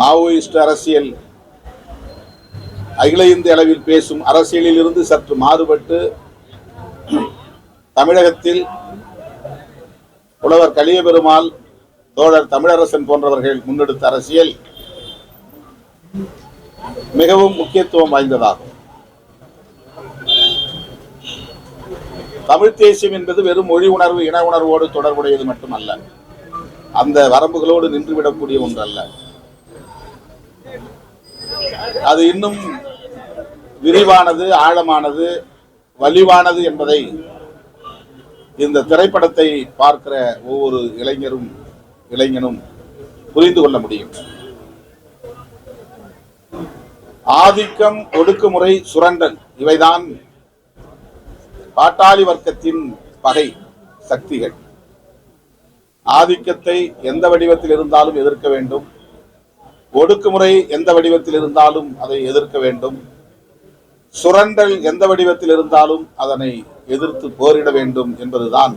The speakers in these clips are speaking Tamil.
மாவோயிஸ்ட் அரசியல் அகில இந்திய அளவில் பேசும் அரசியலில் இருந்து சற்று மாறுபட்டு தமிழகத்தில் புலவர் கலியபெருமாள் தோழர் தமிழரசன் போன்றவர்கள் முன்னெடுத்த அரசியல் மிகவும் முக்கியத்துவம் வாய்ந்ததாகும். தமிழ் தேசியம் என்பது வெறும் மொழி உணர்வு இன உணர்வோடு தொடர்புடையது மட்டுமல்ல அந்த வரம்புகளோடு நின்றுவிடக்கூடிய ஒன்றல்ல. அது இன்னும் விரிவானது ஆழமானது வலிவானது என்பதை இந்த திரைப்படத்தை பார்க்கிற ஒவ்வொரு இளைஞரும் இளைஞனும் புரிந்து கொள்ள முடியும். ஆதிக்கம் ஒடுக்குமுறை சுரண்டல் இவைதான் பாட்டாளி வர்க்கத்தின் பகை சக்திகள். ஆதிக்கத்தை எந்த வடிவத்தில் இருந்தாலும் எதிர்க்க வேண்டும். ஒடுக்குமுறை எந்த வடிவத்தில் இருந்தாலும் அதை எதிர்க்க வேண்டும். சுரண்டல் எந்த வடிவத்தில் இருந்தாலும் அதனை எதிர்த்து போரிட வேண்டும் என்பதுதான்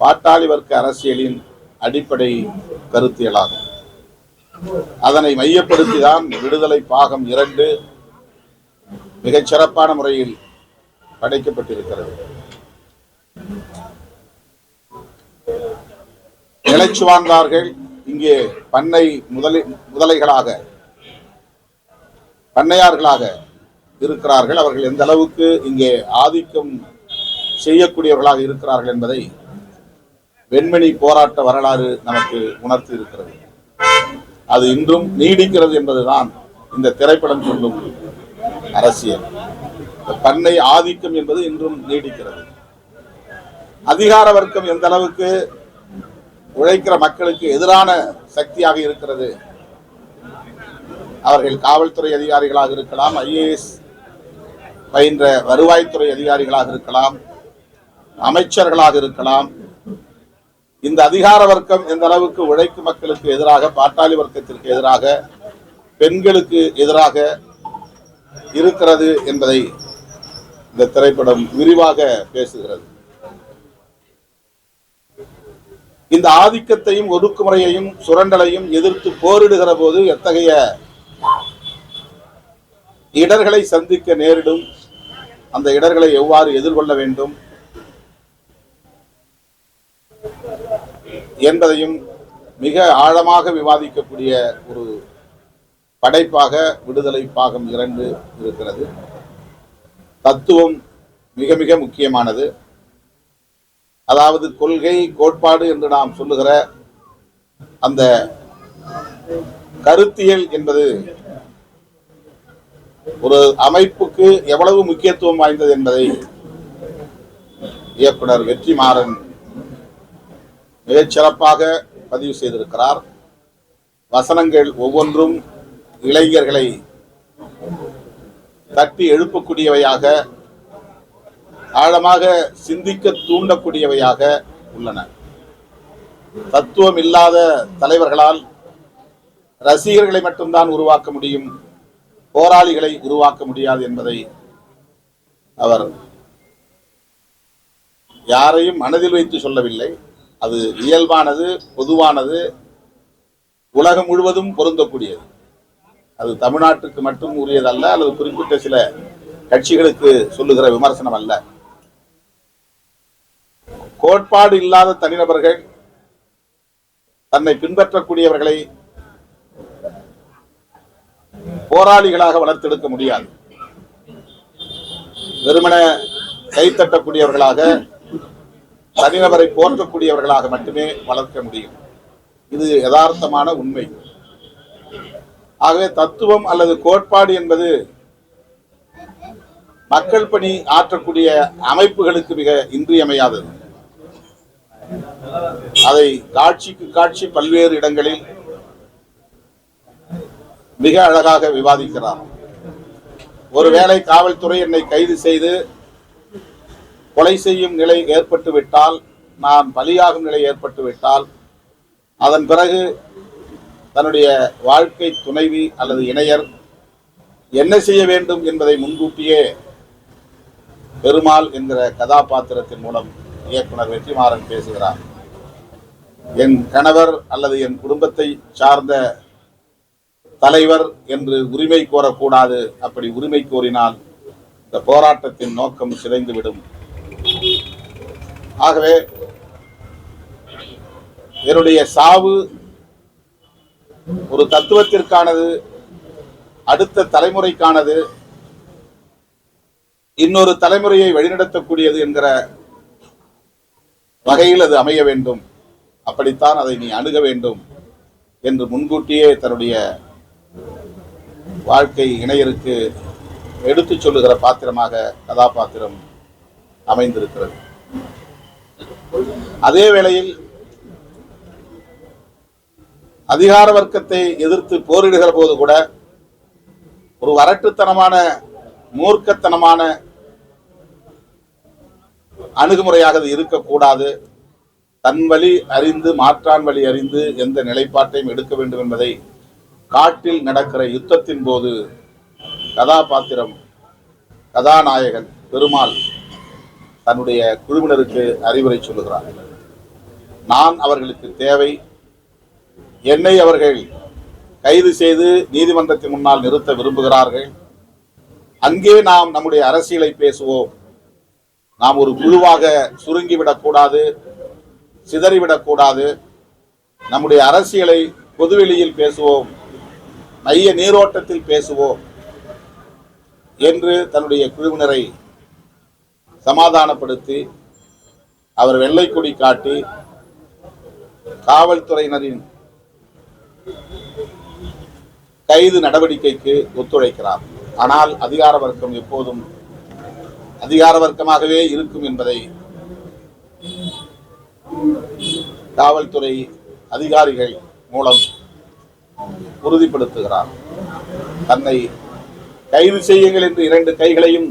பாட்டாளி வர்க்க அரசியலின் அடிப்படை கருத்தியலாகும் அதனை மையப்படுத்திதான் விடுதலை பாகம் இரண்டு மிகச் சிறப்பான முறையில் படைக்கப்பட்டிருக்கிறது. நிலைச்சு வாழ்ந்தார்கள் இங்கே பண்ணை முதலை முதலைகளாக பண்ணையார்களாக இருக்கிறார்கள். அவர்கள் எந்த அளவுக்கு இங்கே ஆதிக்கம் செய்யக்கூடியவர்களாக இருக்கிறார்கள் என்பதை வெண்மணி போராட்ட வரலாறு நமக்கு உணர்த்தி இருக்கிறது. அது இன்றும் நீடிக்கிறது என்பதுதான் இந்த திரைப்படம் சொல்லும் அரசியல். பண்ணை ஆதிக்கம் என்பது இன்றும் நீடிக்கிறது. அதிகார வர்க்கம் எந்த அளவுக்கு உழைக்கிற மக்களுக்கு எதிரான சக்தியாக இருக்கிறது. அவர்கள் காவல்துறை அதிகாரிகளாக இருக்கலாம் ஐஏஎஸ் பயின்ற வருவாய்த்துறை அதிகாரிகளாக இருக்கலாம் அமைச்சர்களாக இருக்கலாம். இந்த அதிகார வர்க்கம் எந்த அளவுக்கு உழைக்கும் மக்களுக்கு எதிராக பாட்டாளி வர்க்கத்திற்கு எதிராக பெண்களுக்கு எதிராக இருக்கிறது என்பதை இந்த திரைப்படம் விரிவாக பேசுகிறது. இந்த ஆதிக்கத்தையும் ஒடுக்குமுறையையும் சுரண்டலையும் எதிர்த்து போரிடுகிற போது எத்தகைய இடர்களை சந்திக்க நேரிடும்? அந்த இடர்களை எவ்வாறு எதிர்கொள்ள வேண்டும்? என்பதையும் மிக ஆழமாக விவாதிக்கக்கூடிய ஒரு படைப்பாக விடுதலை பாகம் இரண்டு இருக்கிறது. தத்துவம் மிக மிக முக்கியமானது. அதாவது கொள்கை கோட்பாடு என்று நாம் சொல்லுகிற அந்த கருத்தியல் என்பது ஒரு அமைப்புக்கு எவ்வளவு முக்கியத்துவம் வாய்ந்தது என்பதை இயக்குனர் வெற்றிமாறன் மிகச் சிறப்பாக பதிவு செய்திருக்கிறார். வசனங்கள் ஒவ்வொன்றும் இளைஞர்களை தட்டி எழுப்பக்கூடியவையாக ஆழமாக சிந்திக்க தூண்டக்கூடியவையாக உள்ளன. தத்துவம் இல்லாத தலைவர்களால் ரசிகர்களை மட்டும்தான் உருவாக்க முடியும் போராளிகளை உருவாக்க முடியாது என்பதை அவர் யாரையும் மனதில் வைத்து சொல்லவில்லை. அது இயல்பானது பொதுவானது உலகம் முழுவதும் பொருந்தக்கூடியது. அது தமிழ்நாட்டுக்கு மட்டும் உரியதல்ல அல்லது குறிப்பிட்ட சில கட்சிகளுக்கு சொல்லுகிற விமர்சனம் அல்ல. கோட்பாடு இல்லாத தனிநபர்கள் தன்னை பின்பற்றக்கூடியவர்களை போராளிகளாக வளர்த்தெடுக்க முடியாது. வெறுமன கைத்தட்டக்கூடியவர்களாக தனிநபரை போற்றக்கூடியவர்களாக மட்டுமே வளர்க்க முடியும். இது யதார்த்தமான உண்மை. ஆகவே தத்துவம் அல்லது கோட்பாடு என்பது மக்கள் பணி ஆற்றக்கூடிய அமைப்புகளுக்கு மிக இன்றியமையாதது. அதை காட்சிக்கு காட்சி பல்வேறு இடங்களில் மிக அழகாக விவாதிக்கிறார். ஒருவேளை காவல்துறை என்னை கைது செய்து கொலை செய்யும் நிலை ஏற்பட்டுவிட்டால் நான் பலியாகும் நிலை ஏற்பட்டுவிட்டால் அதன் பிறகு தன்னுடைய வாழ்க்கை துணைவி அல்லது இணையர் என்ன செய்ய வேண்டும் என்பதை முன்கூட்டியே பெருமாள் என்கிற கதாபாத்திரத்தின் மூலம் இயக்குனர் வெற்றிமாறன் பேசுகிறார். என் கணவர் அல்லது என் குடும்பத்தை சார்ந்த தலைவர் என்று உரிமை கோரக்கூடாது அப்படி உரிமை கோரினால் இந்த போராட்டத்தின் நோக்கம் சிதைந்துவிடும். ஆகவே என்னுடைய சாவு ஒரு தத்துவத்திற்கானது அடுத்த தலைமுறைக்கானது இன்னொரு தலைமுறையை வழிநடத்தக்கூடியது என்கிற வகையில் அது அமைய வேண்டும். அப்படித்தான் அதை நீ அணுக வேண்டும் என்று முன்கூட்டியே தன்னுடைய வாழ்க்கை இணையருக்கு எடுத்துச் சொல்லுகிற பாத்திரமாக கதாபாத்திரம் அமைந்திருக்கிறது. அதே வேளையில் அதிகார வர்க்கத்தை எதிர்த்து போரிடுகிற போது கூட ஒரு வரட்டுத்தனமான மூர்க்கத்தனமான அணுகுமுறையாக அது இருக்கக்கூடாது. தன் வழி அறிந்து மாற்றான் வழி அறிந்து எந்த நிலைப்பாட்டையும் எடுக்க வேண்டும் என்பதை காட்டில் நடக்கிற யுத்தத்தின் போது கதாபாத்திரம் கதாநாயகன் பெருமாள் தன்னுடைய குழுவினருக்கு அறிவுரை சொல்லுகிறார். நான் அவர்களுக்கு தேவை என்னை அவர்கள் கைது செய்து நீதிமன்றத்தின் முன்னால் நிறுத்த விரும்புகிறார்கள். அங்கே நாம் நம்முடைய அரசியலை பேசுவோம். நாம் ஒரு குழுவாக சுருங்கிவிடக்கூடாது. சிதறிவிடக்கூடாது. நம்முடைய அரசியலை பொதுவெளியில் பேசுவோம். மைய நீரோட்டத்தில் பேசுவோம் என்று தன்னுடைய குழுவினரை சமாதானப்படுத்தி அவர் வெள்ளை கொடி காட்டி காவல்துறையினரின் கைது நடவடிக்கைக்கு ஒத்துழைக்கிறார். ஆனால் அதிகார வர்க்கம் எப்போதும் அதிகார வர்க்கமாகவே இருக்கும் என்பதை காவல்துறை அதிகாரிகள் மூலம் உறுதிப்படுத்துகிறார். தன்னை கைது செய்யுங்கள் என்று இரண்டு கைகளையும்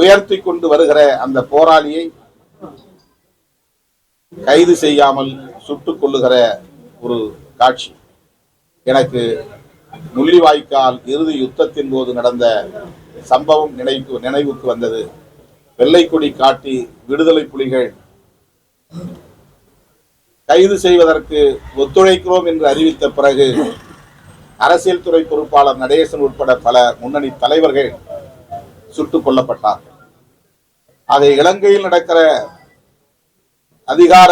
உயர்த்தி கொண்டு வருகிற அந்த போராளியை கைது செய்யாமல் சுட்டுக் கொள்ளுகிற ஒரு காட்சி. எனக்கு முள்ளிவாய்க்கால் இறுதி யுத்தத்தின் போது நடந்த சம்பவம் நினைவுக்கு நினைவுக்கு வந்தது. வெள்ளைக்கொடி காட்டி விடுதலை புலிகள் கைது செய்வதற்கு ஒத்துழைக்கிறோம் என்று அறிவித்த பிறகு அரசியல் துறை பொறுப்பாளர் நடேசன் உட்பட பல முன்னணி தலைவர்கள் சுட்டுக் கொல்லப்பட்டார்கள் ஆக இலங்கையில் நடக்கிற அதிகார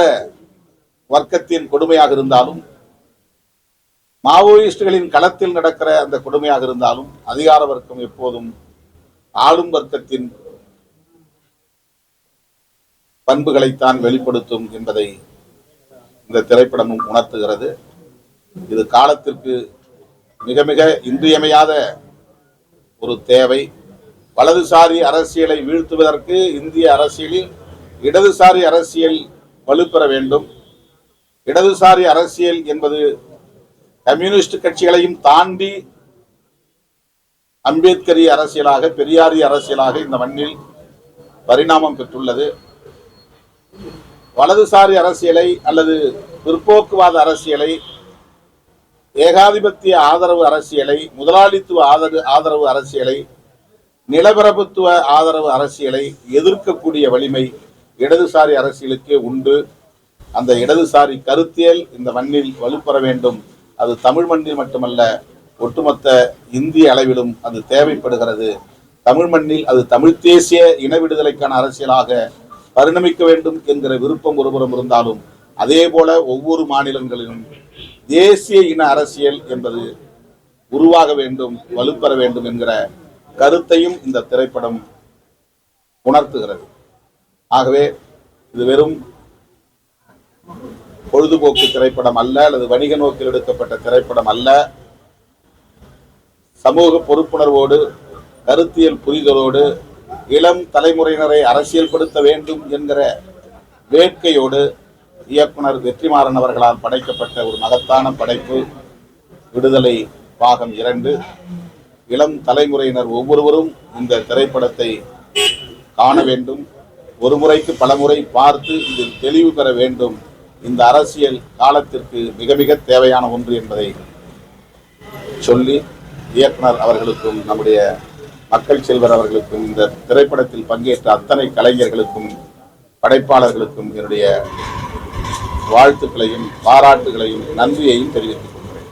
வர்க்கத்தின் கொடுமையாக இருந்தாலும் மாவோயிஸ்டுகளின் களத்தில் நடக்கிற அந்த கொடுமையாக இருந்தாலும் அதிகார வர்க்கம் எப்போதும் ஆளும் வர்க்கத்தின் பண்புகளைத்தான் வெளிப்படுத்தும் என்பதை இந்த திரைப்படமும் உணர்த்துகிறது. இது காலத்திற்கு மிக மிக இன்றியமையாத ஒரு தேவை. வலதுசாரி அரசியலை வீழ்த்துவதற்கு இந்திய அரசியலில் இடதுசாரி அரசியல் வலுப்பெற வேண்டும். இடதுசாரி அரசியல் என்பது கம்யூனிஸ்ட் கட்சிகளையும் தாண்டி அம்பேத்கரிய அரசியலாக பெரியாரிய அரசியலாக இந்த மண்ணில் பரிணாமம் பெற்றுள்ளது. வலதுசாரி அரசியலை அல்லது பிற்போக்குவாத அரசியலை ஏகாதிபத்திய ஆதரவு அரசியலை முதலாளித்துவ ஆதரவு ஆதரவு அரசியலை நிலப்பிரபுத்துவ ஆதரவு அரசியலை எதிர்க்கக்கூடிய வலிமை இடதுசாரி அரசியலுக்கே உண்டு. அந்த இடதுசாரி கருத்தியல் இந்த மண்ணில் வலுப்பெற வேண்டும். அது தமிழ் மண்ணில் மட்டுமல்ல ஒட்டுமொத்த இந்திய அளவிலும் அது தேவைப்படுகிறது. தமிழ் மண்ணில் அது தமிழ் தேசிய இன விடுதலைக்கான அரசியலாக பரிணமிக்க வேண்டும் என்கிற விருப்பம் ஒருபுறம் இருந்தாலும் அதே போல ஒவ்வொரு மாநிலங்களிலும் தேசிய இன அரசியல் என்பது உருவாக வேண்டும் வலுப்பெற வேண்டும் என்கிற கருத்தையும் இந்த திரைப்படம் உணர்த்துகிறது. ஆகவே இது வெறும் பொழுதுபோக்கு திரைப்படம் அல்ல அல்லது வணிக நோக்கில் எடுக்கப்பட்ட திரைப்படம் அல்ல. சமூக பொறுப்புணர்வோடு கருத்தியல் புரிதலோடு இளம் தலைமுறையினரை அரசியல்படுத்த வேண்டும் என்கிற வேட்கையோடு இயக்குனர் வெற்றிமாறன் அவர்களால் படைக்கப்பட்ட ஒரு மகத்தான படைப்பு விடுதலை பாகம் இரண்டு. இளம் தலைமுறையினர் ஒவ்வொருவரும் இந்த திரைப்படத்தை காண வேண்டும். ஒரு முறைக்கு பல முறை பார்த்து இதில் தெளிவு பெற வேண்டும். இந்த அரசியல் காலத்திற்கு மிக மிக தேவையான ஒன்று என்பதை சொல்லி இயக்குனர் அவர்களுக்கும் நம்முடைய மக்கள் செல்வர் அவர்களுக்கும் இந்த திரைப்படத்தில் பங்கேற்ற அத்தனை கலைஞர்களுக்கும் படைப்பாளர்களுக்கும் என்னுடைய வாழ்த்துக்களையும் பாராட்டுகளையும் நன்றியையும் தெரிவித்துக் கொள்கிறேன்.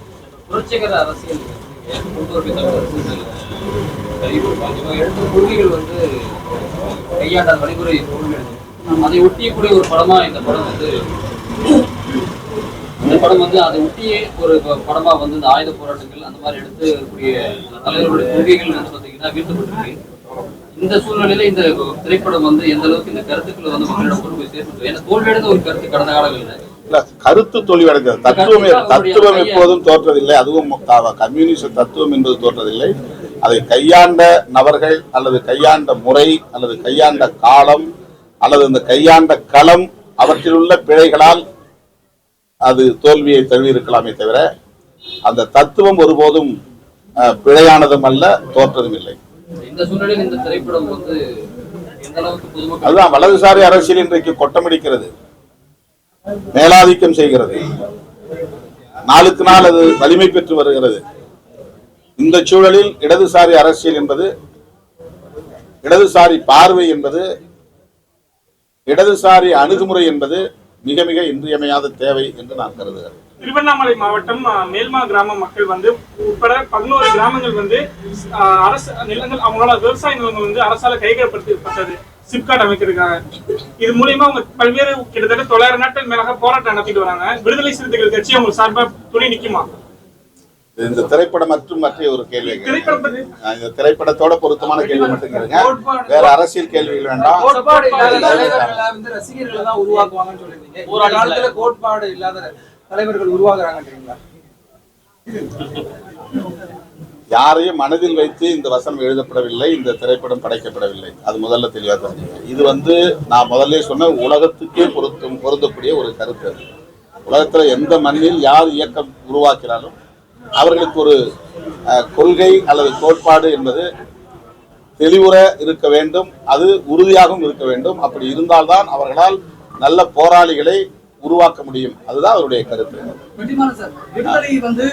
அதை ஒட்டியக்கூடிய ஒரு படமா இந்த படம் வந்து இந்த படம் வந்து அதை ஒட்டியே ஒரு படமா வந்து இந்த ஆயுத போராட்டங்கள் அந்த மாதிரி எடுத்துக்கூடிய தலைவருடைய கொள்கைகள் வந்து பாத்தீங்கன்னா வீழ்த்தப்பட்டிருக்கு. இந்த சூழ்நிலையில இந்த திரைப்படம் வந்து எந்த அளவுக்கு இந்த கருத்துக்களை வந்து மக்களிடம் கொண்டு போய் சேர்த்து ஏன்னா தோல்வியடைந்த ஒரு கருத்து கடந்த காலங்களில். கருத்து தோல்வியடைந்தது. தத்துவம் தத்துவம் எப்போதும் தோற்றதில்லை. அதுவும் கம்யூனிச தத்துவம் என்பது தோற்றதில்லை. அதை கையாண்ட நபர்கள் அல்லது கையாண்ட முறை அல்லது கையாண்ட காலம் அல்லது இந்த கையாண்ட களம் அவற்றில் உள்ள பிழைகளால் அது தோல்வியை தழுவி இருக்கலாமே தவிர அந்த தத்துவம் ஒருபோதும் பிழையானதும் அல்ல தோற்றதும் இல்லை. அதுதான் வலதுசாரி அரசியல் இன்றைக்கு கொட்டமடிக்கிறது. மேலாதிக்கம் செய்கிறது. நாளுக்கு நாள் அது வலிமை பெற்று வருகிறது. இந்த சூழலில் இடதுசாரி அரசியல் என்பது இடதுசாரி பார்வை என்பது இடதுசாரி அணுகுமுறை என்பது மிக மிக இன்றியமையாத தேவை என்று நான் கருதுகிறேன். திருவண்ணாமலை மாவட்டம் மேல்மா கிராம மக்கள் வந்து உட்பட பதினோரு கிராமங்கள் வந்து அரசு நிலங்கள் அவங்களோட விவசாய நிலங்கள் வந்து அரசால கைகப்படுத்தப்பட்டது சிப்காட் அமைக்கிறதுக்காக. இது மூலியமா அவங்க பல்வேறு கிட்டத்தட்ட தொள்ளாயிரம் நாட்கள் மேலாக போராட்டம் நடத்திட்டு வராங்க. விடுதலை சிறுத்தைகள் கட்சி அவங்க சார்பா துணை நிக்குமா? இந்த திரைப்படம் மற்றும் மற்ற ஒரு கேள்வி இந்த திரைப்படத்தோட பொருத்தமான கேள்வி மட்டும் கேளுங்க. வேற அரசியல் கேள்விகள் வேண்டாம். கோட்பாடு இல்லாத தலைவர்களை வந்து ரசிகர்களை தான் உருவாக்குவாங்கன்னு சொல்லிருந்தீங்க ஒரு காலத்துல கோட்பாடு இல்லாத தலைவர்கள் உருவாக்குறாங்கன்றீங்களா? யாரையும் மனதில் வைத்து இந்த வசனம் எழுதப்படவில்லை இந்த திரைப்படம் படைக்கப்படவில்லை. அது முதல்ல தெளிவாக தெரிஞ்சுங்க. இது வந்து நான் முதல்ல சொன்ன உலகத்துக்கே பொருத்தும் பொருந்தக்கூடிய ஒரு கருத்து அது. உலகத்துல எந்த மண்ணில் யார் இயக்கம் உருவாக்கினாலும் அவர்களுக்கு ஒரு கொள்கை அல்லது கோட்பாடு என்பது தெளிவுற இருக்க வேண்டும் அது உறுதியாகவும் இருக்க வேண்டும். அப்படி இருந்தால்தான் அவர்களால் நல்ல போராளிகளை உருவாக்க முடியும். அதுதான் அவருடைய கருத்து. விடுதலை வந்து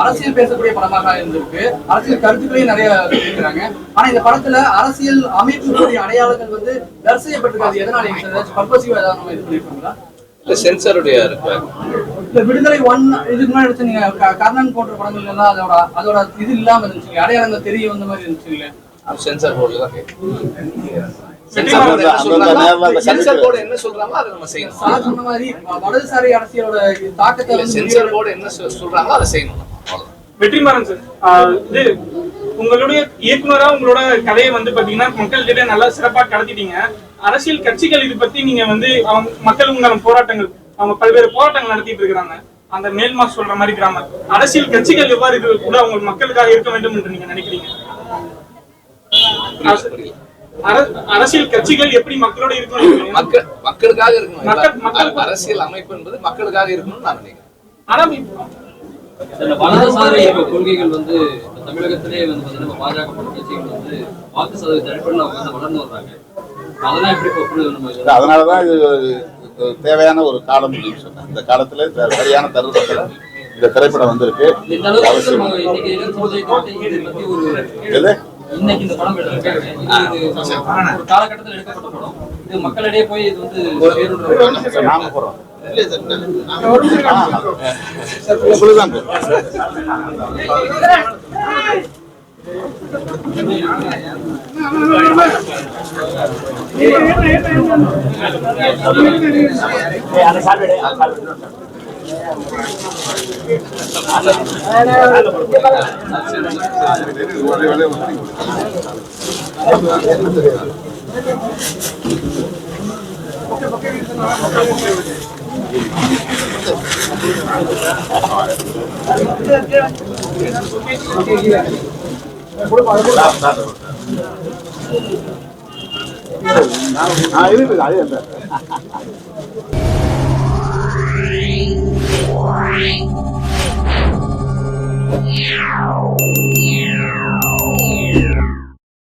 அரசியல் பேசக்கூடிய படமாக இருந்திருக்கு. அரசியல் கருத்துக்களையும் நிறைய இருக்கிறாங்க ஆனா இந்த படத்துல அரசியல் அமைப்புகளுடைய அடையாளங்கள் வந்து ரத்து எதனால பர்பசிவா ஏதாவது இது பண்ணிருக்கோங்களா இல்ல சென்சாருடைய இருக்கு இல்ல விடுதலை ஒன் இதுக்கு முன்னாடி எடுத்து நீங்க கர்ணன் போன்ற படங்கள் எல்லாம் அதோட அதோட இது இல்லாம இருந்துச்சு. அடையாளங்கள் தெரிய வந்த மாதிரி இருந்துச்சுங்களே சென்சார் போர்டுல தான் சென்சார் போர்டு என்ன சொல்றாங்களோ அதை நம்ம செய்யணும். சார் சொன்ன மாதிரி வ- வலதுசாரி அரசியலோட தாக்கத்தை சென்சார் போர்டு என்ன சொல்- சொல்றாங்களோ அதை செய்யணும். வெற்றிமாறன் சார். இது உங்களுடைய இயக்குனரா உங்களோட கதையை வந்து பாத்தீங்கன்னா மக்கள்கிட்ட நல்லா சிறப்பா கடத்திட்டீங்க. அரசியல் கட்சிகள் இது பத்தி நீங்க வந்து அவங்க மக்கள் உண்டான போராட்டங்கள் அவங்க பல்வேறு போராட்டங்கள் நடத்திட்டு இருக்காங்க அந்த மேல்மா சொல்ற மாதிரி கிராமம் அரசியல் கட்சிகள் எவ்வாறு இது கூட அவங்க மக்களுக்காக இருக்க வேண்டும் என்று நீங்க நினைக்கிறீங்க? அரசியல் கட்சிகள் எப்படி மக்களோட இருக்கணும்? மக்கள் மக்களுக்காக இருக்கணும். மக்கள்- மக்கள் அர- அரசியல் அமைப்பு என்பது மக்களுக்காக இருக்கணும்னு நான் நினைக்கிறேன். ஆனா வலதுசாரி கொள்கைகள் வந்து தமிழகத்திலே வந்து பாத்தீங்கன்னா பாஜக கட்சிகள் வந்து வாக்கு சதவீத அடிப்படையில் அவங்க வந்து வளர்ந்து வர்றாங்க. அதெல்லாம் எப்படி இது ஒரு தேவையான ஒரு காலம் சொன்னேன். இந்த காலத்துல சரியான தருணத்துல இந்த திரைப்படம் வந்திருக்கு. இந்த அளவுக்கு நம்ம இன்னைக்கு இளைஞர் சமுதாயத்தை வந்து இதை பத்தி ஒரு எது இன்னைக்கு